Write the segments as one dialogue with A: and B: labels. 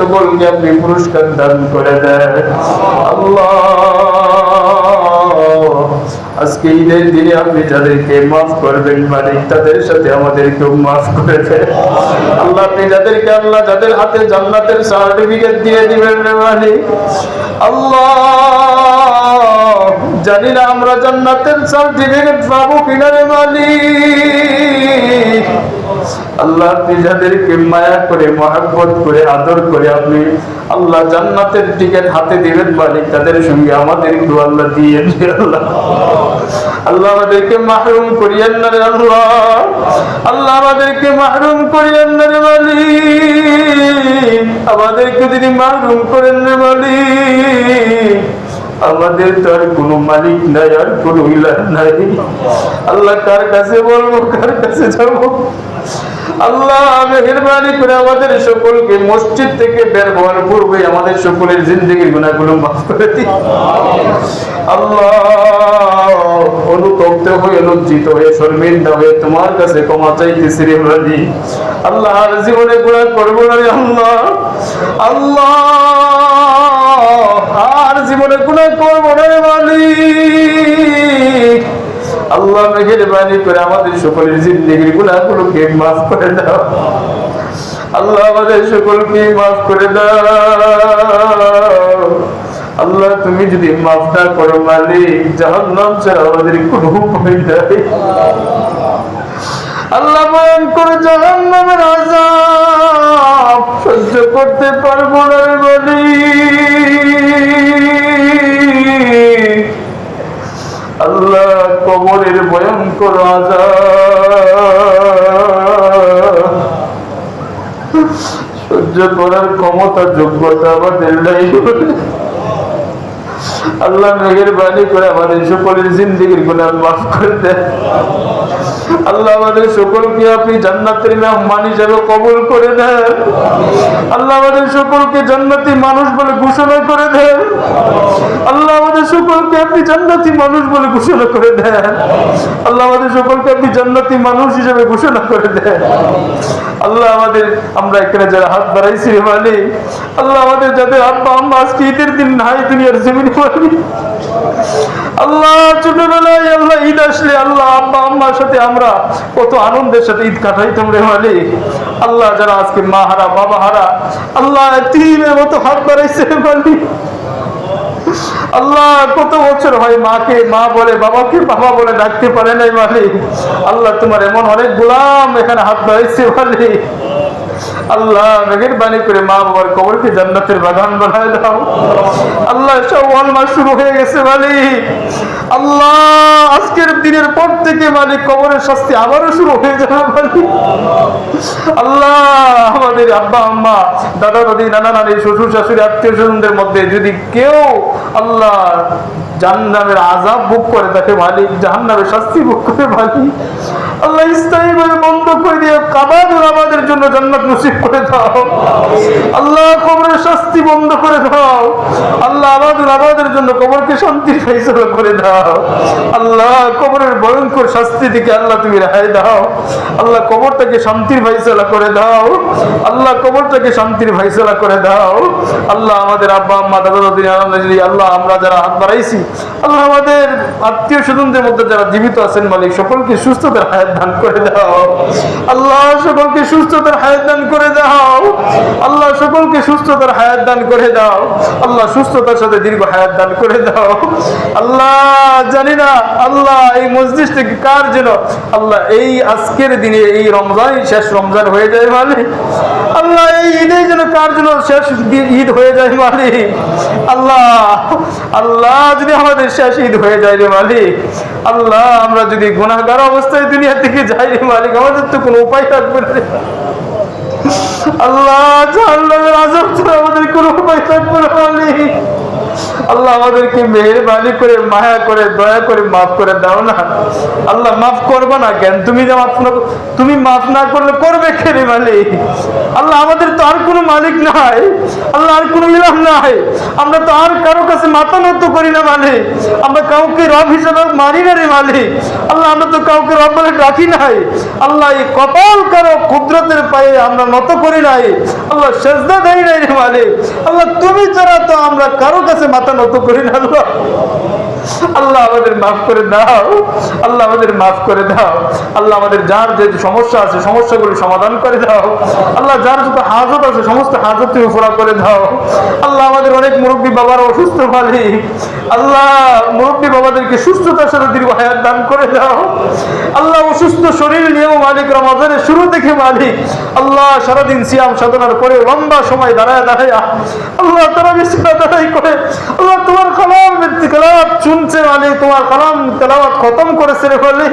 A: সকলকে আপনি পুরস্কার দান করে দেন। আজকে ঈদের দিনে আপনি যাদেরকে মাফ করবেন, মালিক, তাদের সাথে আমাদেরকেও মাফ করে দেন। আল্লাহ, আপনি যাদেরকে, আল্লাহ, যাদের হাতে জান্নাতের সার্টিফিকেট দিয়ে দিবেন রে মালিক। আল্লাহ! জানি না আমরা জান্নাতের সার্টিফিকেট পাবো কিনা রে মালিক। আল্লাহ আপনি যাদেরকে মায়া করে, মহাব্বত করে, আদর করে আপনি আল্লাহ জান্নাতের টিকিট হাতে দিবেন মালিক, তাদের সঙ্গে আমাদেরকে আল্লাহ দিয়ে আল্লাহ। আল্লাহ আমাদেরকে মাহরুম করিয়েন না রে আল্লাহ। আল্লাহ আমাদেরকে মাহরুম করিয়েন না রে মালিক। আমাদেরকে যদি মাহরুম করেন রে মালিক, আমাদের তো আর কোনো মালিক নাই, আর কোনো ইলাহ নাই। আল্লাহ কার কাছে বলব, কার কাছে যাব? আল্লাহ মেহরবানি করে আমাদের সকলকে মসজিদ থেকে বের হওয়ার পূর্বে আমাদের সকলের জিন্দগির গুণাগুলো মাফ করে দিন। আল্লাহ, অনুতপ্ত হয়ে, লজ্জিত হয়ে, শর্মিন্দা হয়ে তোমার কাছে ক্ষমা চাইতেছি রে আর জীবনে গুণা করব না আল্লাহ। আল্লাহ মেহরবানি করে আমাদের সকলের গুণাগুলোকে মাফ করে দাও। আল্লাহ আমাদের সকলকে মাফ করে দাও। আল্লাহ, তুমি যদি মাফ না করো, মালিক জাহান্নাম ছাড়া আমাদের কোনো উপায় নাই। আল্লাহ করে জাহান্নামের সহ্য করতে পারব না বলি ভয়ঙ্কর সহ্য করার ক্ষমতা যোগ্যতা আমাদের নাই। আল্লাহ মেহেরবানি করে আমাদের সকলের জিন্দিগির গুণা মাফ করে দেন। আল্লাহ আমাদের সকলকে আপনি জান্নাতের মেহমান হিসেবে কবুল করে দেন। আল্লাহ আমাদের সকলকে জান্নাতি মানুষ বলে ঘোষণা করে দেন। আল্লাহ আমাদের সকলকে আপনি জান্নাতি মানুষ বলে ঘোষণা করে দেন। আল্লাহ আমাদের সকলকে আপনি জান্নাতি মানুষ হিসেবে ঘোষণা করে দেন। আল্লাহ আমাদের, আমরা এখানে যারা হাত বাড়াইছি মালিক, আল্লাহ আমাদের যাদের আব্বা আম্মা আজকে ঈদের দিন নাই, দুনিয়ার জমিনে আল্লাহ, ছোটবেলায় আল্লাহ ঈদ আসলে আল্লাহ, আব্বা, আম্মার সাথে আমরা কত আনন্দের সাথে ঈদ কাটাইতাম রে মালিক। আল্লাহ যারা আজকে মা হারা, বাবা হারা, আল্লাহ তিনের মতো হাত বাড়াইছে মালিক। আল্লাহ, কত বছর হয় মাকে, মা বলে, বাবাকে বাবা বলে ডাকতে পারে নাই মালিক। আল্লাহ তোমার এমন অনেক গোলাম এখানে হাত বাড়াইছে মালিক। আল্লাহ মেহেরবানি করে মা বাবার কবরকে জান্নাতের বাগান বানায় দাও। আল্লাহ সব মাস শুরু হয়ে গেছে, মালিক। আল্লাহ, আজকের দিনের পর থেকে, মালিক, কবরের শাস্তি আবারও শুরু হয়ে যাবে, মালিক। আল্লাহ, আমাদের আব্বা, আম্মা, দাদা, দাদি, নানা, নানি, শ্বশুর, শাশুড়ি, আত্মীয় স্বজনদের মধ্যে যদি কেউ আল্লাহ জাহান্নামের আজাব ভোগ করে, তাকে মালিক জাহান্নামের শাস্তি ভোগ করে, মালিক। আল্লাহ দিয়ে জন্য আল্লাহ কবরের শাস্তি বন্ধ করে আল্লাহ জন্য আল্লাহ কবরের ভয়ঙ্কর শাস্তি থেকে আল্লাহ তুমি রেহাই দাও। আল্লাহ কবরটাকে শান্তির ফাইসলা করে দাও। আল্লাহ কবরটাকে শান্তির ফাইসলা করে দাও। আল্লাহ আমাদের আব্বা, আম্মা দাদা দাদি আল্লাহ, আমরা যারা হাত বাড়াইছি, আল্লাহ আমাদের আত্মীয় স্বজনদের মধ্যে যারা জীবিত আছেন মালিক, সকলকে সুস্থতার হায়াত করে যেন আল্লাহ এই আজকের দিনে, এই রমজান, শেষ রমজান হয়ে যায় মালিক আল্লাহ, এই ঈদে যেন কার জন্য শেষ ঈদ হয়ে যায় মালিক আল্লাহ আল্লাহ যদি আমাদের শেষ ঈদ হয়ে যায় রে মালিক, আল্লাহ, আমরা যদি গুনাহগার অবস্থায় দুনিয়া থেকে যাই মালিক, আমাদের তো কোনো উপায় থাকবে না। আল্লাহ, জাহান্নামের আযাব ছাড়া আমাদের কোনো উপায় থাকবে না, মালিক। আল্লাহ আমাদেরকে মেহরবানি করে, মায়া করে, দয়া করে মাফ করে দাও না। আল্লাহ মাফ করব না কেন তুমি যে মাফ না তুমি মাফ না করলে করবে খেলে মালিক? আল্লাহ, আমাদের তো আর কোনো মালিক নাই। আল্লাহ আমরা তো আর কারও কাছে মাথা নত করি না আমরা কাউকে রব হিসেবে মানি না রে, মালিক। আল্লাহ, আমরা তো কাউকে রব বলে রাখি নাই। আল্লাহ, এই কপাল কারও কুদরতের পায়ে আমরা নত করি নাই। আল্লাহ, সেজদা দেয় নাই রে আল্লাহ, তুমি ছাড়া তো আমরা কারও কাছে মাথা নত করি না, আল্লাহ। আল্লাহ আমাদের মাফ করে দাও। আল্লাহ আমাদের মাফ করে দাও। আল্লাহ আমাদের যার যে সমস্যা আছে, সমস্যাগুলি সমাধান করে দাও। আল্লাহ যার যত হাজত আছে, সমস্ত হাজত তুমি পুরা করে দাও। আল্লাহ আমাদের অনেক মুরব্বী বাবার অসুস্থ মালিক আল্লাহ মুরব্বী বাবাদেরকে সুস্থতার সাথে দীর্ঘ হায়াত দান করে দাও। আল্লাহ অসুস্থ শরীর নিয়েও মালিক, রমাজানের শুরু থেকে মালিক। আল্লাহ সারাদিন সিয়াম সাধনার পরে লম্বা সময় দাঁড়ায় দাঁড়ায়, আল্লাহ তারা বিশ্বরা দাঁড়াই করে। আল্লাহ তোমার কালাম তেলাওয়াত শুনছে মালিক তোমার কালাম, তেলাওয়াত খতম করেছে রে মালিক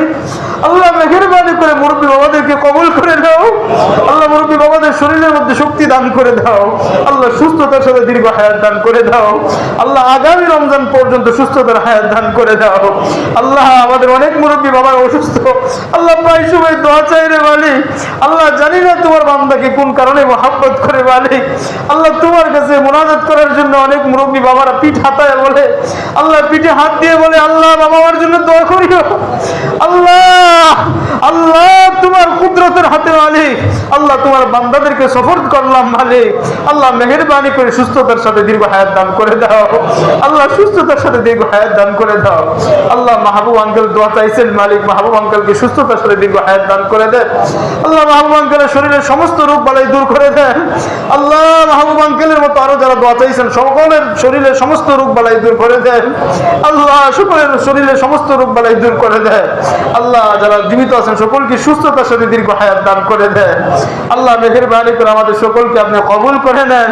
A: আল্লাহ মেহেরবানি করে মুরব্বী বাবাদেরকে কবুল করে দাও আল্লাহ মুরব্বী বাবাদের শরীরের মধ্যে শক্তি দান করে দাও। আল্লাহ সুস্থতার সাথে দীর্ঘ হায়াত দান করে দাও। আল্লাহ আগামী রমজান পর্যন্ত সুস্থতার হায়াত দান করে দাও। আল্লাহ আমাদের অনেক মুরব্বী বাবা অসুস্থ। আল্লাহ প্রায় সময় দোয়া চাই রে মালিক। আল্লাহ জানি না তোমার বান্দাকে কোন কারণে মহাব্বত করে মালিক। আল্লাহ তোমার কাছে মোনাজাত করার জন্য অনেক মুরব্বী বাবারা পিঠ হাতায় বলে, আল্লাহ পিঠে হাত দিয়ে বলে, আল্লাহ, বাবা আমার জন্য দোয়া করিও। আল্লাহ আল্লাহ, তোমার কুদরতের হাতে মালিক। আল্লাহ, তোমার বান্দাদেরকে সফর করলাম মালিক। আল্লাহ, মেহেরবানি করে সুস্থতার সাথে দীর্ঘ হায়াত দান করে দাও। আল্লাহ, সুস্থতার সাথে দীর্ঘ হায়াত দান করে দাও। আল্লাহ, মাহবুব আঙ্কেল দোয়া চাইছেন মালিক। মাহবুব আঙ্কেলকে সুস্থতার সাথে দীর্ঘ হায়াত দান করে দেন। আল্লাহ, মাহবুব আঙ্কেলের শরীরের সমস্ত রোগ বালাই দূর করে দেন। আল্লাহ, মাহবুব আঙ্কেলের মতো আরও যারা দোয়া সকলের শরীরের সমস্ত রোগ বালাই দূর করে দেন আল্লাহ, সকলের শরীরের সমস্ত রোগ বালাই দূর করে দেন আল্লাহ, যারা জীবিত আছেন, সকলকে সুস্থতার সাথে দীর্ঘ হায়াত দান করে দেন আল্লাহ করে আমাদের সকলকে আপনি কবুল করে নেন।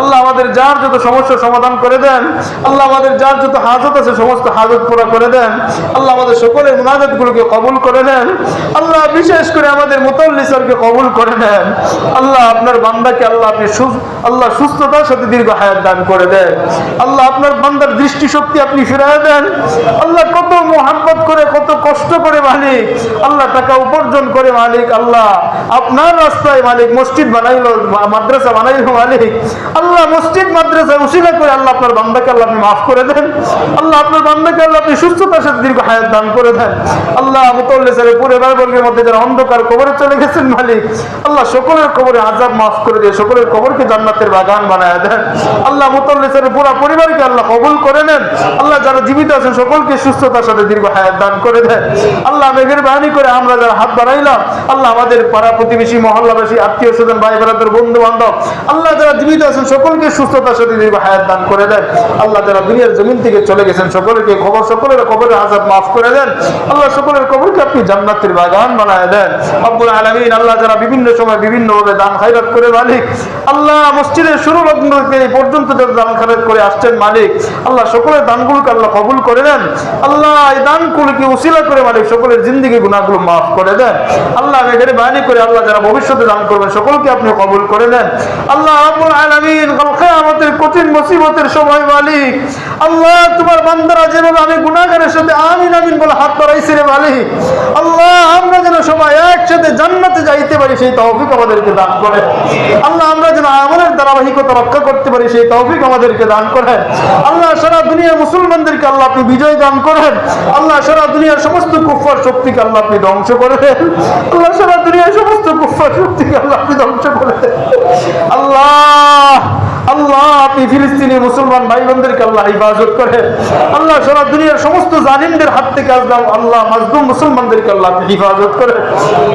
A: আল্লাহ, আমাদের যার যত সমস্যার সমাধান করে দেন। আল্লাহ, আমাদের যার যত হাজত আছে, সমস্ত হাজত পুরো করে দেন। আল্লাহ, আমাদের সকলের মুনাজাত গুলোকে কবুল করে নেন। আল্লাহ, বিশেষ করে আমাদের মুতল্লিসরকে কবুল করে নেন। আল্লাহ, আপনার বান্দাকে আল্লাহ আপনি আল্লাহ সুস্থতার সাথে দীর্ঘ হায়াত দান করে দেন। আল্লাহ আপনার বান্দার দৃষ্টিশক্তি আপনি ফিরায় দেন। আল্লাহ কত মোহাম্মত করে, কত কষ্ট করে মালিক। আল্লাহ টাকা উপার্জন করে মালিক, আল্লাহ আপনার রাস্তায় মালিক মসজিদ বানাইলো মাদ্রাসা বানাইলো মালিক। আল্লাহ মসজিদ মাদ্রাসায় উশিলা করে আল্লাহ আপনার বান্দাকে আল্লাহ আপনি মাফ করে দেন। আল্লাহ আপনার বান্দাকে আল্লাহ আপনি সুস্থতার সাথে দীর্ঘ হায়াত দান করে দেন। আল্লাহ মুতল্লি স্যারের পরিবার বর্গের মধ্যে যারা অন্ধকার কবরে চলে গেছেন মালিক, আল্লাহ সকলের কবরে আজাব মাফ করে দিয়ে সকলের কবরকে জান্নাতের বাগান বানায় দেন। আল্লাহ মুতল্লি স্যারের পুরো পরিবারকে আল্লাহ কবুল করে নেন। আল্লাহ যারা জীবিত আছেন সকলকে সুস্থতার সাথে দীর্ঘ হায়াত দান করে দেন। আল্লাহ মেঘের বাহিনী করে আমরা যারা হাত বাড়াইলাম, আল্লাহ আমাদের পাড়া প্রতিবেশী, মহল্লাবাসী আত্মীয় স্বজন ভাই বেড়াদের বন্ধু বান্ধব আল্লাহ যারা জীবিত আছেন সকলকে সুস্থতার সাথে দীর্ঘ হায়াত দান করে দেন। আল্লাহ যারা দুনিয়ার জমিন থেকে চলে গেছেন সকলকে খবর, সকলের কবরের আজাব মাফ করে দেন। আল্লাহ সকলের কবরকে আপনি জান্নাতের বাগান বানায় দেন। আব্বুল আলমিন আল্লাহ যারা বিভিন্ন সময় বিভিন্নভাবে দান খাইরাত করে মালিক, আল্লাহ মসজিদের শুরু লগ্ন থেকে এই পর্যন্ত দান করে আসছেন মালিক, আল্লাহ সকলের দানগুলোকে আল্লাহ কবুল করে দেন আল্লাহ এই দানগুলোকে করে মালিক সকলের জিন্দিগি গুণাগুলো মাফ করে দেন। আল্লাহ এখানে বাহিনী করে আল্লাহ যারা ভবিষ্যতে দান করবেন সকলকে আপনি কবুল করে দেন আল্লাহ আমাদের কঠিন মুসিবতের সময় মালিক, আল্লাহ তোমার বান্দারা যেভাবে আমি গুণাগারের সাথে আমিন আমিন বলে হাত বাড়াইছি রে মালিক, আল্লাহ আমরা যেন সবাই একসাথে জান্নাতে যাইতে পারি, সেই তৌফিক আমাদেরকে দান করে। আল্লাহ আমরা যেন আমলের ধারাবাহিকতা রক্ষা করতে পারি, সেই তৌফিক আমাদেরকে দান করেন। আল্লাহ সারা দুনিয়ার মুসলমানদেরকে আল্লাহ আপনি বিজয় দান করেন। আল্লাহ সারা দুনিয়ার সমস্ত কুফার শক্তিকে আল্লাহ আপনি ধ্বংস করেন আল্লাহ সারা দুনিয়ার সমস্ত কুফার শক্তিকে আল্লাহ আপনি ধ্বংস করেন আল্লাহ! আল্লাহ, আপনি ফিলিস্তিনি মুসলমান ভাই বোনদেরকে আল্লাহ হিফাজত করেন। আল্লাহ সারা দুনিয়ার সমস্ত জালিমদের হাত থেকে আজলাম আল্লাহ মাজদুম মুসলমানদেরকে আল্লাহ আপনি হিফাজত করেন।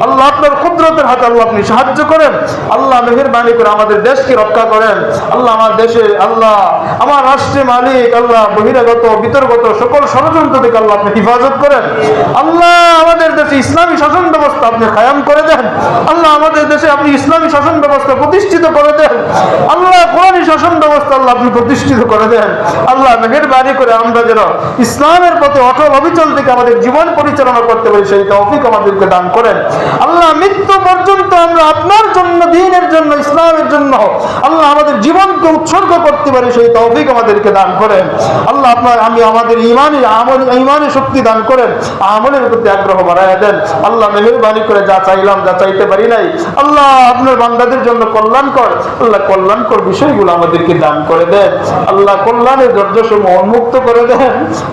A: আল্লাহ আপনার কুদরতের হাতে আল্লাহ আপনি সাহায্য করেন। আল্লাহ মেহেরবানি করে আমাদের দেশকে রক্ষা করেন। আল্লাহ আমার দেশে, আল্লাহ আমার রাষ্ট্রে মালিক, আল্লাহ বহিরাগত, বিতর্গত সকল ষড়যন্ত্র থেকে আল্লাহ আপনি হিফাজত করেন। আল্লাহ আমাদের দেশে ইসলামী শাসন ব্যবস্থা আপনি কায়াম করে দেন। আল্লাহ আমাদের দেশে আপনি ইসলামী শাসন ব্যবস্থা প্রতিষ্ঠিত করে দেন। আল্লাহ কোরআনী শাসন ব্যবস্থা আল্লাহ আপনি প্রতিষ্ঠিত করে দেন। আল্লাহ মেহেরবানি করে আমরা যেন ইসলামের পথে অটল অবিচল থেকে আমাদের জীবন পরিচালনা করতে পারি, সেই তৌফিক আমাদেরকে দান করেন। আল্লাহ মৃত্যু পর্যন্ত আমরা আপনার জন্য, দিনের জন্য, ইসলামের জন্য আল্লাহ আমাদের জীবনকে উৎসর্গ করতে পারি, সেই তৌফিক আমাদেরকে দান করেন। আল্লাহ আপনার, আমি আমাদের ইমানি, আমল, ইমানি শক্তি দান করেন। আমলের প্রতি আগ্রহ বাড়াইয়া দেন। আল্লাহ মেহরবানি করে যা চাইলাম, যা চাইতে পারি নাই। আল্লাহ আপনার বান্দাদের জন্য কল্যাণকর, আল্লাহ কল্যাণকর বিষয়গুলো আমাদেরকে দান করে দেন, আল্লাহ কল্যাণের দরজা সমূহ উন্মুক্ত করে দেন,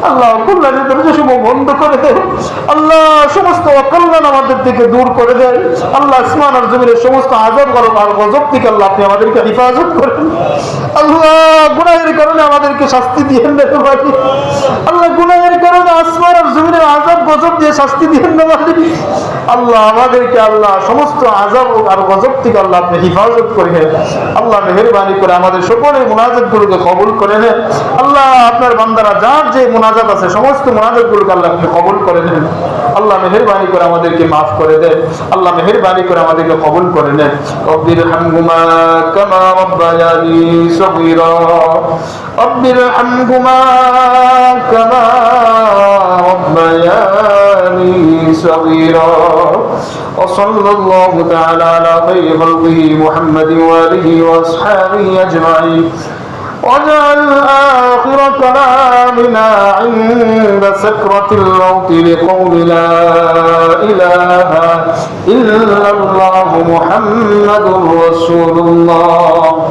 A: আল্লাহ কল্যাণের দরজা সমূহ বন্ধ করে দেন, আল্লাহ সমস্ত অকল্যাণ আমাদের থেকে দূর করে দেন, আল্লাহ আসমান আর জমিনের সমস্ত আজব, গরম আর গজব থেকে আল্লাহ আপনি আমাদেরকে হেফাজত করেন। আল্লাহ গুনাহের কারণে আমাদেরকে শাস্তি দিয়ে দিতে পারি আল্লাহ গুনাহের কারণে আসমান আর জমিনের আজব, গজব দিয়ে শাস্তি দিয়ে না পারি আল্লাহ আমাদেরকে, আল্লাহ সমস্ত আজব আর গজব থেকে আল্লাহ আপনি হেফাজত করে আল্লাহ মেহরবানি করে আমাদের সকলের মোনাজাত গুলোকে কবুল করে নেন। আল্লাহ আপনার বান্দারা যার যে মোনাজাত আছে, সমস্ত মোনাজাত গুলোকে আল্লাহ আপনি কবুল করে নেন। আল্লাহ মেহরবানি করে আমাদেরকে মাফ করে দেন আল্লাহ মেহরবানি করে আমাদেরকে কবুল করে নেন রব্বির হামহুমা কামা রব্বায়ানি সগীরা রব্বির হামহুমা কামা ربياني صغيرا وصلى الله تعالى على خير خلقه محمد وآله وأصحابه أجمعين واجعل آخر كلامنا عند سكرة الموت لقول لا إله إلا الله محمد رسول الله.